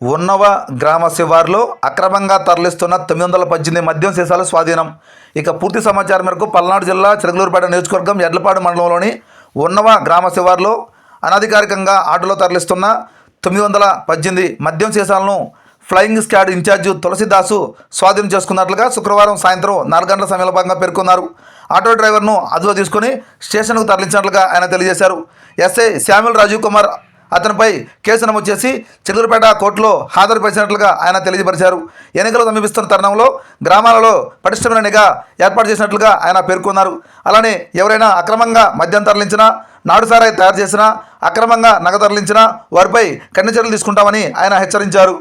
ఉన్నవ గ్రామ శివార్లో అక్రమంగా తరలిస్తున్న తొమ్మిది వందల పద్దెనిమిది మద్యం సీసాల స్వాధీనం. ఇక పూర్తి సమాచారం మేరకు పల్నాడు జిల్లా చిరగలూరుపేట నియోజకవర్గం ఎడ్లపాడు మండలంలోని ఉన్నవ గ్రామ శివార్లో అనధికారికంగా ఆటోలో తరలిస్తున్న తొమ్మిది వందల పద్దెనిమిది మద్యం సీసాలను ఫ్లయింగ్ స్క్వాడ్ ఇన్ఛార్జి తులసిదాసు స్వాధీనం చేసుకున్నట్లుగా శుక్రవారం సాయంత్రం నాలుగు గంటల సమయంలో భాగంగా పేర్కొన్నారు. ఆటో డ్రైవర్ను అదుపులో తీసుకుని స్టేషన్కు తరలించినట్లుగా ఆయన తెలియజేశారు. ఎస్ఐ శామ్యుల్ రాజీవ్ కుమార్ అతనిపై కేసు నమోదు చేసి చిల్లూరుపేట కోర్టులో హాజరుపరిచినట్లుగా ఆయన తెలియపరిచారు ఎన్నికలు సమీపిస్తున్న తరుణంలో గ్రామాలలో పటిష్టమైన నిఘా ఏర్పాటు చేసినట్లుగా ఆయన పేర్కొన్నారు. అలానే ఎవరైనా అక్రమంగా మద్యం తరలించినా నాడుసారాయి తయారు చేసినా అక్రమంగా నగ తరలించినా వారిపై కఠిన చర్యలు తీసుకుంటామని ఆయన హెచ్చరించారు.